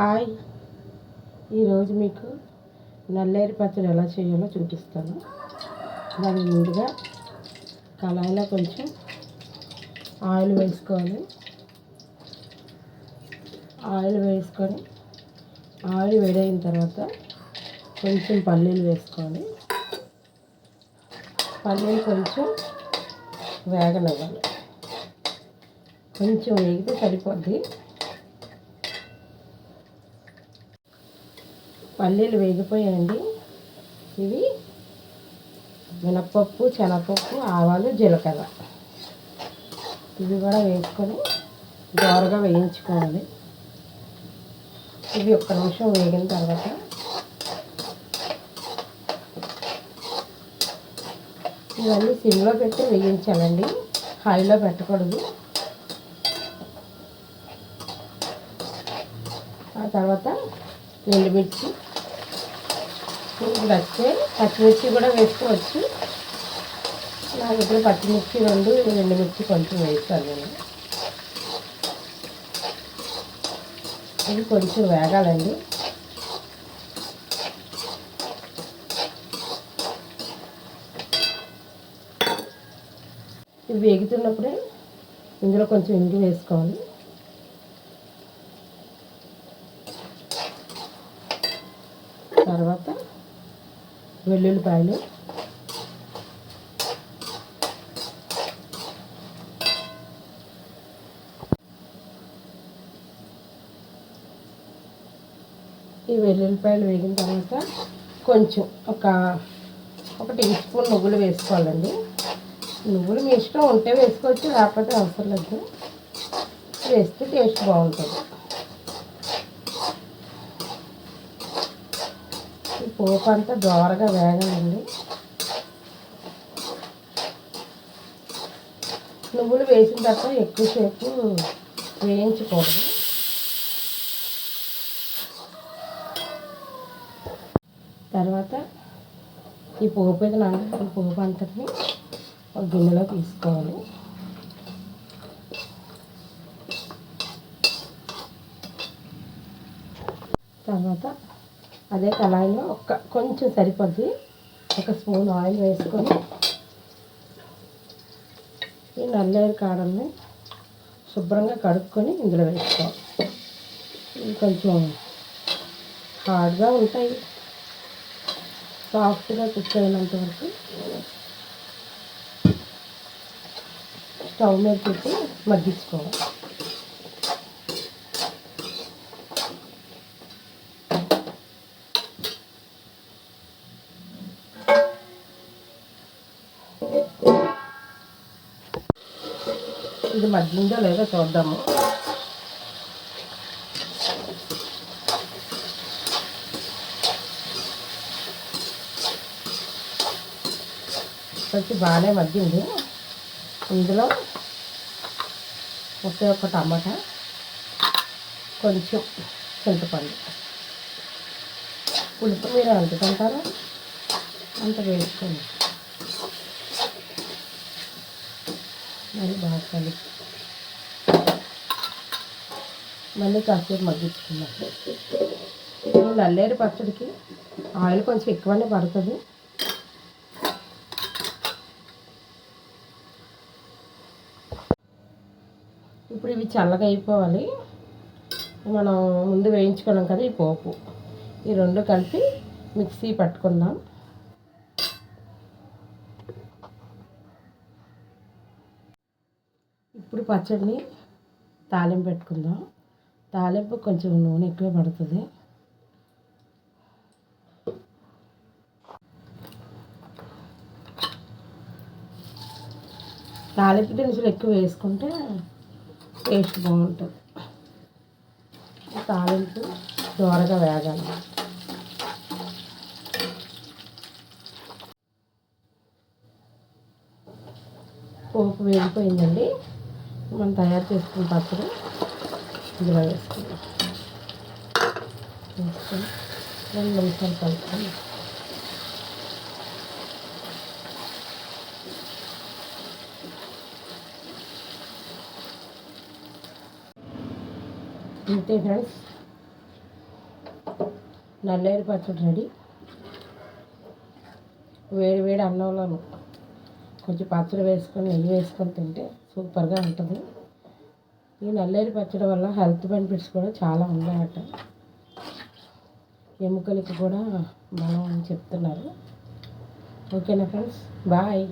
Hi. ఈరోజు మీకు నల్లేరు పచ్చడి ఎలా చేయాలో చూపిస్తాను. దానికి ముందుగా కళాయిలో కొంచెం ఆయిల్ వేసుకోవాలి. ఆయిల్ వేసుకొని ఆయిల్ వేడైన తర్వాత కొంచెం పల్లీలు వేసుకోవాలి. పల్లీలు కొంచెం వేగనివ్వాలి. కొంచెం వేగితే సరిపోద్ది. పల్లీలు వేగిపోయాయండి. ఇవి మినప్పప్పు శనగపప్పు ఆవాలు జీలకర్ర. ఇవి కూడా వేసుకొని దోరగా వేయించుకోవాలి. ఇవి ఒక్క నిమిషం వేగిన తర్వాత ఇవన్నీ సిమ్లో పెట్టి వేయించాలండి. హైలో పెట్టకూడదు. ఆ తర్వాత ఎండుమిర్చి ఇప్పుడు నచ్చితే పచ్చిమిర్చి కూడా వేసుకోవచ్చు. నాకు ఇప్పుడు పచ్చిమిర్చి రెండు ఎండుమిర్చి కొంచెం వేస్తాను నేను. ఇది కొంచెం వేగాలండి. ఇవి వేగుతున్నప్పుడే ఇందులో కొంచెం ఇంగి వేసుకోవాలి. తర్వాత వెల్లుల్లిపాయలు. ఈ వెల్లుల్లిపాయలు వేగిన తర్వాత కొంచెం ఒక ఒక టీ స్పూన్ నువ్వులు వేసుకోవాలండి. నువ్వులు మీ ఇష్టం ఉంటే వేసుకోవచ్చు లేకపోతే అవసరం లేదు. వేస్తే టేస్ట్ బాగుంటుంది. ఈ పోపు అంతా దోరగా వేగాలండి. నువ్వులు వేసిన తర్వాత ఎక్కువసేపు వేయించకూడదు. తర్వాత ఈ పోపు అయితే నాకు పోపు అంతటిని ఒక గిన్నెలో తీసుకోవాలి. తర్వాత అదే కళాయిలో ఒక కొంచెం సరిపోద్ది. ఒక స్పూన్ ఆయిల్ వేసుకొని ఈ నల్లేరు కాడల్ని శుభ్రంగా కడుక్కొని ఇందులో వేసుకోవాలి. ఇవి కొంచెం హార్డ్గా ఉంటాయి. సాఫ్ట్గా కుక్ అయినంత వరకు స్టవ్ మీద పెట్టి మగ్గించుకోవాలి. ఇది మగ్గిందో లేదో చూద్దాము. వచ్చి బాగానే మగ్గింది. ఇందులో ఒకే ఒక టమాటా కొంచెం చింతపండు. పులుపు మీరు ఎంత తింటారో అంత వేసుకోండి. మరి బాగా కలిపి మళ్ళీ కాసేపు మగ్గించుకున్నాం ఈ నల్లేరు పచ్చడికి ఆయిల్ కొంచెం ఎక్కువనే పడుతుంది. ఇప్పుడు ఇవి చల్లగా అయిపోవాలి మనం ముందు వేయించుకున్నాం కదా ఈ పోపు. ఈ రెండు కలిపి మిక్సీ పట్టుకుందాం. ఇప్పుడు పచ్చడిని తాలింపు పెట్టుకుందాం. తాలింపు కొంచెం నూనె ఎక్కువ పడుతుంది. తాలింపు దినుసులు ఎక్కువ వేసుకుంటే టేస్ట్ బాగుంటుంది. తాలింపు దోరగా వేగాలి. పోపు వేగిపోయిందండి. మనం తయారు చేసుకున్న పచ్చడి. ఇందులో వేసుకుందాం వేసుకొని రెండు నిమిషాలు కలుపుకొని అంతే ఫ్రెండ్స్. నల్లేరు పచ్చడి రెడీ. వేడి వేడి అన్నంలో కొంచెం పచ్చడి వేసుకొని నెయ్యి వేసుకొని తింటే సూపర్గా ఉంటుంది. ఈ నల్లేరు పచ్చడి వల్ల హెల్త్ బెనిఫిట్స్ కూడా చాలా ఉన్నాయట. ఎముకలకి కూడా బలం అని చెప్తున్నారు. ఓకేనా ఫ్రెండ్స్? బాయ్.